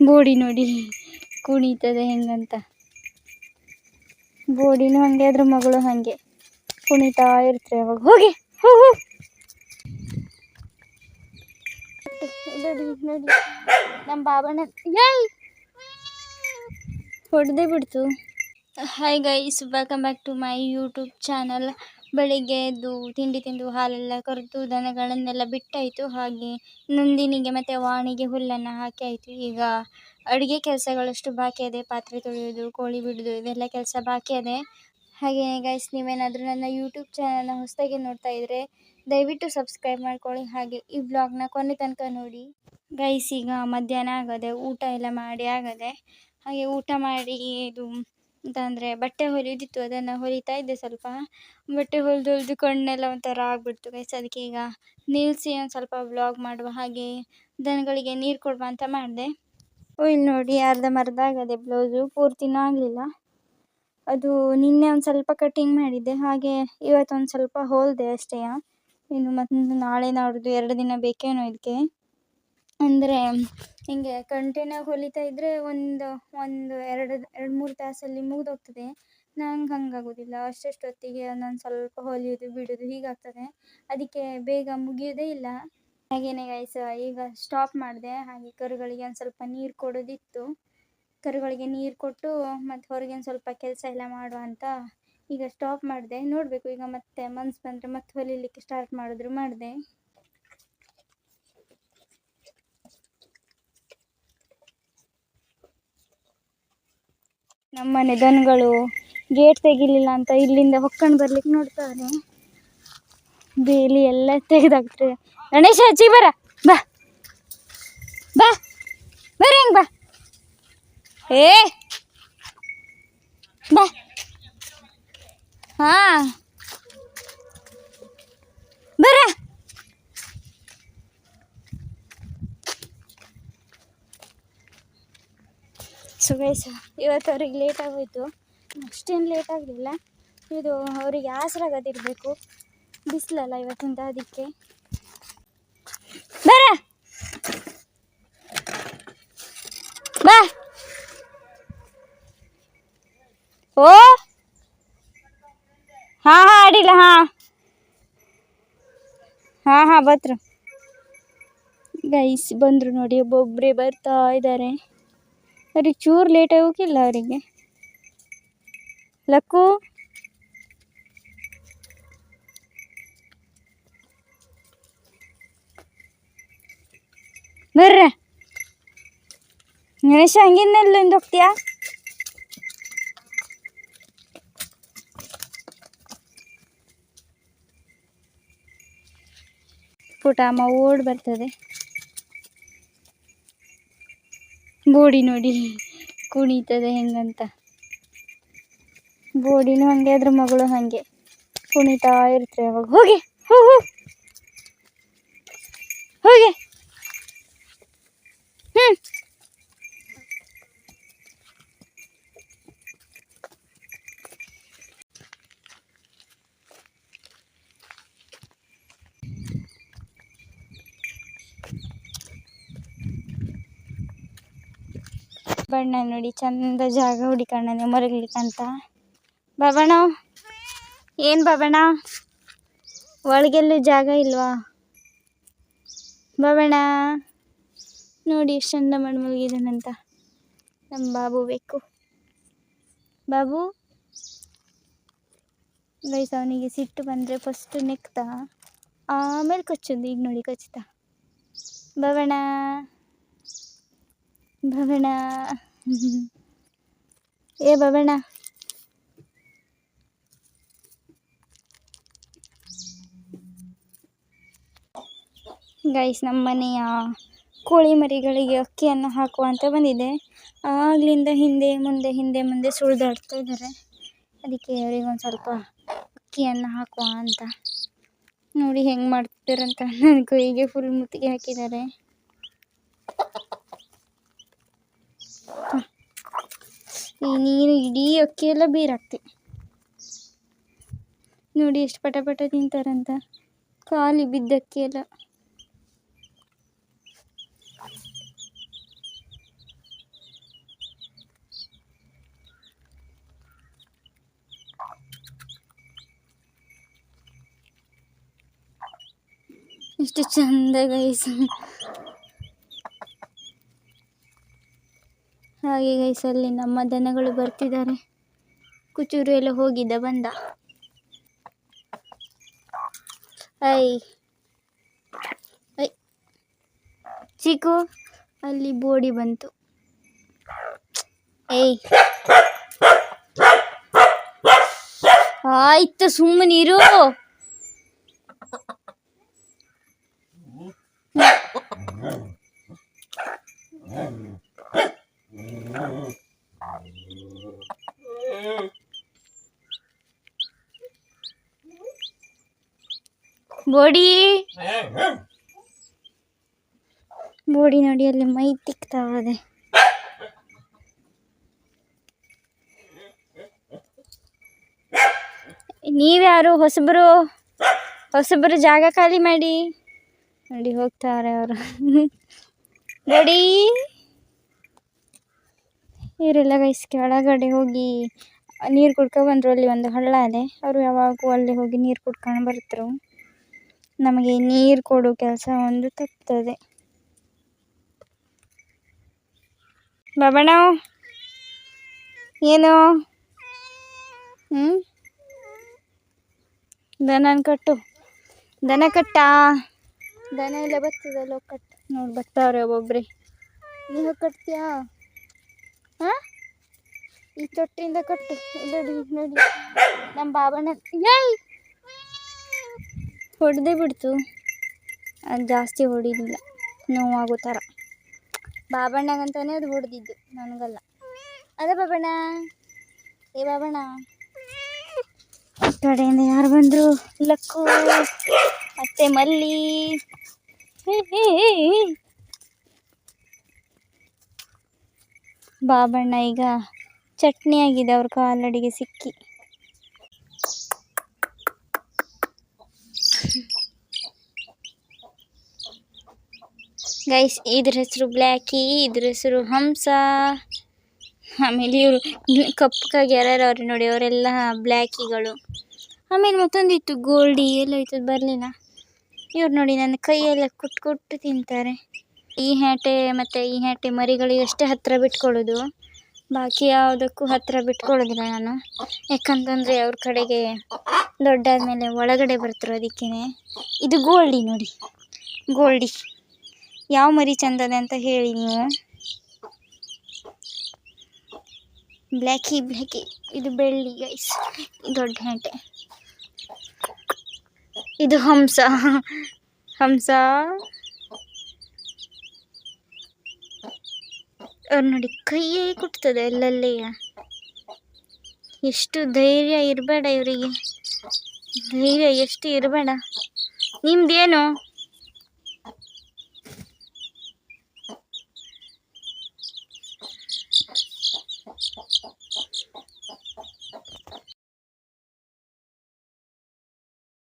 Body ನೋಡಿ, ಕುಣಿತದೆ ಹೆಂಗಂತ. ಬೋಡಿನೂ ಹಂಗೆ, ಅದ್ರ ಮಗಳು ಹಾಗೆ. ಕುಣಿತಾ ಇರ್ತಾರೆ ಅವಾಗ. ಹೋಗಿ ಹೋಗು ನೋಡಿ ನೋಡಿ. ನಮ್ಮ ಬಾಬಣ್ಣ. ಯಾಯ್ ಹೊಡೆದೇ ಬಿಡ್ತು. Hi guys welcome back to my YouTube channel ಬೆಳಿಗ್ಗೆ ಎದ್ದು ತಿಂಡಿ ತಿಂದು ಹಾಲೆಲ್ಲ ಕರೆದು ದನಗಳನ್ನೆಲ್ಲ ಬಿಟ್ಟಾಯಿತು. ಹಾಗೆ ನಂದಿನಿಗೆ ಮತ್ತು ವಾಣಿಗೆ ಹುಲ್ಲನ್ನು ಹಾಕಿ ಆಯಿತು ಈಗ ಅಡುಗೆ ಕೆಲಸಗಳಷ್ಟು ಬಾಕಿ ಇದೆ. ಪಾತ್ರೆ ತೊಳೆಯೋದು ಕೋಳಿ ಬಿಡೋದು ಇದೆಲ್ಲ ಕೆಲಸ ಬಾಕಿ ಇದೆ. ಹಾಗೆ ಗೈಸ್ ನೀವೇನಾದರೂ ನನ್ನ ಯೂಟ್ಯೂಬ್ ಚಾನಲ್ನ ಹೊಸದಾಗಿ ನೋಡ್ತಾ ಇದ್ದರೆ ದಯವಿಟ್ಟು ಸಬ್ಸ್ಕ್ರೈಬ್ ಮಾಡ್ಕೊಳ್ಳಿ. ಹಾಗೆ ಈ ಬ್ಲಾಗ್ನ ಕೊನೆ ತನಕ ನೋಡಿ. ಗೈಸ್ ಈಗ ಮಧ್ಯಾಹ್ನ ಆಗದೆ ಊಟ ಎಲ್ಲ ಮಾಡಿ ಆಗದೆ ಹಾಗೆ ಊಟ ಮಾಡಿ ಇದು ಅಂತಂದರೆ ಬಟ್ಟೆ ಹೊಲಿಯೋದಿತ್ತು ಅದನ್ನು ಹೊಲಿತಾ ಇದ್ದೆ ಸ್ವಲ್ಪ. ಬಟ್ಟೆ ಹೊಲಿದು ಹೊಲಿದು ಕಣ್ಣೆಲ್ಲ ಒಂಥರ ಆಗಿಬಿಡ್ತು ಗೈಸ್ ಅದಕ್ಕೆ ಈಗ ನಿಲ್ಲಿಸಿ ಒಂದು ಸ್ವಲ್ಪ ವ್ಲಾಗ್ ಮಾಡುವ ಹಾಗೆ ದನಗಳಿಗೆ ನೀರು ಕೊಡುವ ಅಂತ ಮಾಡಿದೆ. ಓ ಇಲ್ಲಿ ನೋಡಿ ಅರ್ಧ ಅರ್ಧಂಬರ್ಧ ಆಗದೆ ಬ್ಲೌಸು ಪೂರ್ತಿನೂ ಆಗಲಿಲ್ಲ. ಅದು ನಿನ್ನೆ ಒಂದು ಸ್ವಲ್ಪ ಕಟ್ಟಿಂಗ್ ಮಾಡಿದ್ದೆ, ಹಾಗೆ ಇವತ್ತೊಂದು ಸ್ವಲ್ಪ ಹೊಲಿದೆ ಅಷ್ಟೇ. ಇನ್ನು ಮತ್ತು ನಾಳೆ ನಾಡ್ದು ಎರಡು ದಿನ ಬೇಕೇನೋ ಇದಕ್ಕೆ ಅಂದರೆ ಹಿಂಗೆ ಕಂಟಿನ್ಯೂ ಹೊಲಿತಾ ಇದ್ದರೆ ಒಂದು ಒಂದು ಎರಡು ಎರಡು ಮೂರು ತಾಸಲ್ಲಿ ಮುಗಿದೋಗ್ತದೆ. ನಂಗೆ ಹಂಗಾಗೋದಿಲ್ಲ. ಅಷ್ಟಷ್ಟು ಹೊತ್ತಿಗೆ ಒಂದೊಂದು ಸ್ವಲ್ಪ ಹೊಲಿಯೋದು, ಬಿಡೋದು ಹೀಗಾಗ್ತದೆ. ಅದಕ್ಕೆ ಬೇಗ ಮುಗಿಯೋದೇ ಇಲ್ಲ. ಹಾಗೇನೆ ಗೈಸ್ ಈಗ ಸ್ಟಾಪ್ ಮಾಡಿದೆ. ಹಾಗೆ ಕರುಗಳಿಗೆ ಒಂದು ಸ್ವಲ್ಪ ನೀರು ಕೊಡೋದಿತ್ತು. ಕರುಗಳಿಗೆ ನೀರು ಕೊಟ್ಟು ಮತ್ತು ಹೊರಗೆ ಸ್ವಲ್ಪ ಕೆಲಸ ಎಲ್ಲ ಮಾಡುವ ಅಂತ ಈಗ ಸ್ಟಾಪ್ ಮಾಡಿದೆ. ನೋಡಬೇಕು ಈಗ ಮತ್ತೆ ಮನ್ಸು ಬಂದರೆ ಮತ್ತೆ ಹೊಲಿಲಿಕ್ಕೆ ಸ್ಟಾರ್ಟ್ ಮಾಡಿದ್ರು ಮಾಡಿದೆ. ನಮ್ಮನೆ ದನಗಳು ಗೇಟ್ ತೆಗಿಲಿಲ್ಲ ಅಂತ ಇಲ್ಲಿಂದ ಹೊಕ್ಕೊಂಡು ಬರ್ಲಿಕ್ಕೆ ನೋಡ್ತಾರೆ ಬೇಲಿ ಎಲ್ಲ ತೆಗೆದಾಕ್ತಾರೆ ಗಣೇಶ, ಅಜ್ಜಿ ಬರ, ಬಾ ಬಾ ಬರ್ರಿ ಹೆಂಗ್ ಬಾ. ಏ, ಬಾ. ಹಾ ಬರ ಸೊ ಗೈಸ್ ಇವತ್ತು ಅವ್ರಿಗೆ ಲೇಟ್ ಆಗೋಯ್ತು. ಅಷ್ಟೇನು ಲೇಟ್ ಆಗಲಿಲ್ಲ. ಇದು ಅವರಿಗೆ ಆಸರಾಗದಿರಬೇಕು ಬಿಸಿಲಲ್ಲ ಇವತ್ತಿಂದ ಅದಕ್ಕೆ. ಬರ! ಬಾ! ಓ! ಹಾಂ ಹಾಂ ಅಡಿಲ್ಲ ಹಾಂ. ಹಾಂ ಹಾಂ ಬತ್ರ ಗೈಸ್ ಬಂದರು ನೋಡಿ ಒಬ್ಬೊಬ್ಬರೇ ಬರ್ತಾ ಇದ್ದಾರೆ. ಅವ್ರಿಗೆ ಚೂರು ಲೇಟ್ ಆಗೋಕ್ಕಿಲ್ಲ ಅವರಿಗೆ ಲಕ್ಕು ಬರ್ರ ಗಣೇಶ ಹಂಗಿನ್ನೆಲ್ಲಿಂದ ಹೋಗ್ತೀಯಾ ಪುಟ ಅಮ್ಮ ಓಡ್ ಬರ್ತದೆ ಬೋಡಿ ನೋಡಿ ಕುಣಿತದೆ ಹೆಂಗಂತ. ಬೋಡಿನೂ ಹಂಗೆ ಅದ್ರ ಮಗಳು ಹಾಗೆ ಕುಣಿತಾ ಇರ್ತಾರೆ ಅವಾಗ. ಹೋಗಿ ಹೋಗು ಹ್ಞೂ ಬಣ್ಣ ನೋಡಿ, ಚಂದ ಜಾಗ ಹುಡಿಕೊಂಡನೆ ಮರಗ್ಲಿಕ್ಕಂತ ಬಾಬಣ್ಣ ಏನು ಬಾಬಣ್ಣ ಒಳಗೆಲ್ಲೂ ಜಾಗ ಇಲ್ವಾ? ಬಾಬಣ್ಣ ನೋಡಿ, ಎಷ್ಟು ಚಂದ ಮಣ್ಣು ಮಲಗಿದಾನಂತ ನಮ್ಮ ಬಾಬು ಬೇಕು. ಬಾಬು? ಗೈಸ್, ಅವನಿಗೆ ಸಿಟ್ಟು ಬಂದರೆ ಫಸ್ಟ್ ನೆಕ್ತಾ. ಆಮೇಲೆ ಕಚ್ಚೋದು ಈಗ ನೋಡಿ ಕಚ್ತಾ ಬಾಬಣ್ಣ ಬಾಬಣ್ಣ ಏ, ಭವಣ. ಗೈಸ್ ನಮ್ಮ ಮನೆಯ ಕೋಳಿ ಮರಿಗಳಿಗೆ ಅಕ್ಕಿಯನ್ನು ಹಾಕುವ ಅಂತ ಬಂದಿದೆ. ಆಗ್ಲಿಂದ ಹಿಂದೆ, ಮುಂದೆ ಹಿಂದೆ, ಮುಂದೆ ಸುಳಿದಾಡ್ತಾ ಇದ್ದಾರೆ. ಅದಕ್ಕೆ ಅವರಿಗೆ ಒಂದು ಸ್ವಲ್ಪ ಅಕ್ಕಿಯನ್ನು ಹಾಕುವ ಅಂತ. ನೋಡಿ ಹೆಂಗೆ ಮಾಡ್ತಿದ್ದಾರಂತ ನನ್ನ ಕೈಗೆ ಫುಲ್ ಮುತ್ತಿಗೆ ಹಾಕಿದ್ದಾರೆ. ಈ ನೀರು ಇಡೀ ಅಕ್ಕಿ ಎಲ್ಲ ಬೀರಾಕ್ತಿ ನೋಡಿ ಎಷ್ಟು ಪಟ ಪಟ ತಿಂತಾರಂತ. ಖಾಲಿ ಬಿದ್ದಕ್ಕಿ ಎಲ್ಲ ಎಷ್ಟು ಚಂದ ಗೈಸ್ ಹಾಗೆ ಗೈಸ್ ಅಲ್ಲಿ ನಮ್ಮ ದನಗಳು ಬರ್ತಿದ್ದಾರೆ. ಕುಚೂರು ಎಲ್ಲ ಹೋಗಿದ್ದ, ಬಂದ. ಐ ಚಿಕು ಅಲ್ಲಿ ಬೋಡಿ ಬಂತು. ಏಯ್. ಆಯ್ತು, ಸುಮ್ಮನಿರು. ಬೋಡಿ ಬೋಡಿ ನೋಡಿ ಅಲ್ಲಿ ಮೈ ತಿಕ್ತಾವದೆ. ನೀವ್ಯಾರು ಹೊಸಬರು? ಹೊಸಬರು ಜಾಗ ಖಾಲಿ ಮಾಡಿ. ನೋಡಿ ಹೋಗ್ತಾರೆ ಅವರು. ಬೋಡಿ ಇವರೆಲ್ಲ ಗೈಸ್ ಕೆಳಗಡೆ ಹೋಗಿ ನೀರು ಕುಡ್ಕೊ ಬಂದರು. ಅಲ್ಲಿ ಒಂದು ಹಳ್ಳ ಇದೆ. ಅವರು ಯಾವಾಗೂ ಅಲ್ಲಿ ಹೋಗಿ ನೀರು ಕುಡ್ಕೊಂಡು ಬರ್ತಾರೆ. ನಮಗೆ ನೀರು ಕೊಡೋ ಕೆಲಸ ಒಂದು ತಪ್ತದೆ. ಬಾಬಣ್ಣ ಏನು? ಹ್ಞೂ ದನನ ಕಟ್ಟು. ದನ ಕಟ್ಟ? ದನ ಎಲ್ಲ ಬರ್ತದಲ್ಲ ಕಟ್ಟು ನೋಡಿ ಬರ್ತಾವ್ರೆ ಒಬ್ಬೊಬ್ರಿ. ನೀವು ಕಟ್ತೀಯಾ? ಹಾಂ? ಈ ತೊಟ್ಟಿಯಿಂದ ಕಟ್ಟು. ನೋಡಿ ನೋಡಿ ನಮ್ಮ ಬಾಬಣ್ಣ ಏಯ್! ಹೊಡೆದೇ ಬಿಡ್ತು. ಅದು ಜಾಸ್ತಿ ಹೊಡಿಲಿಲ್ಲ. ನೋವಾಗೋ ಥರ. ಬಾಬಣ್ಣಗಂತಾನೆ ಅದು ಹೊಡೆದಿದ್ದು. ನನಗಲ್ಲ. ಅದ ಬಾಬಣ್ಣ. ಏ ಬಾಬಣ್ಣ. ಕಡೆಯಿಂದ ಯಾರು ಬಂದರು? ಲಕ್ಕು. ಮತ್ತೆ ಮಲ್ಲಿ. ಬಾಬಣ್ಣ ಈಗ ಚಟ್ನಿ ಆಗಿದೆ ಅವ್ರ ಕಾಲಡಿಗೆ ಸಿಕ್ಕಿ. ಗೈಸ್ ಇದ್ರ ಹೆಸರು ಬ್ಲ್ಯಾಕಿ ಇದ್ರ ಹೆಸರು ಹಂಸ ಆಮೇಲೆ ಇವರು ಕಪ್ಪಗಾಗಿ ಯಾರ್ಯಾರು ಅವ್ರೆ ನೋಡಿ, ಅವರೆಲ್ಲ ಬ್ಲ್ಯಾಕಿಗಳು. ಆಮೇಲೆ ಮತ್ತೊಂದಿತ್ತು ಗೋಲ್ಡಿ ಎಲ್ಲ ಇತ್ತು ಬರಲಿಲ್ಲ ಇವ್ರು ನೋಡಿ, ನನ್ನ ಕೈಯೆಲ್ಲ ಕುಟ್ಟು ಕುಟ್ಟು ತಿಂತಾರೆ. ಈ ಹ್ಯಾಟೆ ಮತ್ತು ಈ ಹ್ಯಾಟೆ ಮರಿಗಳಿಗೆ ಅಷ್ಟೇ ಹತ್ತಿರ ಬಿಟ್ಕೊಳ್ಳೋದು. ಬಾಕಿ ಯಾವುದಕ್ಕೂ ಹತ್ತಿರ ಬಿಟ್ಕೊಳ್ಳೋದಿಲ್ಲ ನಾನು. ಯಾಕಂತಂದರೆ ಅವ್ರ ಕಡೆಗೆ ದೊಡ್ಡಾದ ಮೇಲೆ ಒಳಗಡೆ ಬರ್ತಾರೆ ಅದಕ್ಕೇ ಇದು ಗೋಲ್ಡಿ ನೋಡಿ. ಗೋಲ್ಡಿ ಯಾವ ಮರಿ ಚಂದದ ಅಂತ ಹೇಳಿ ನೀವು? ಬ್ಲ್ಯಾಕಿ ಬ್ಲ್ಯಾಕಿ ಇದು ಬೆಳ್ಳಿ ಗೈಸ್ ದೊಡ್ಡ ಹೆಂಟೆ ಇದು ಹಂಸ. ಹಂಸ. ಅವ್ರು ನೋಡಿ ಕೈಯೇ ಕುಟ್ತದೆ ಅಲ್ಲಲ್ಲೇ. ಎಷ್ಟು ಧೈರ್ಯ ಇರಬೇಡ ಇವರಿಗೆ. ಧೈರ್ಯ ಎಷ್ಟು ಇರಬೇಡ. ನಿಮ್ದೇನು?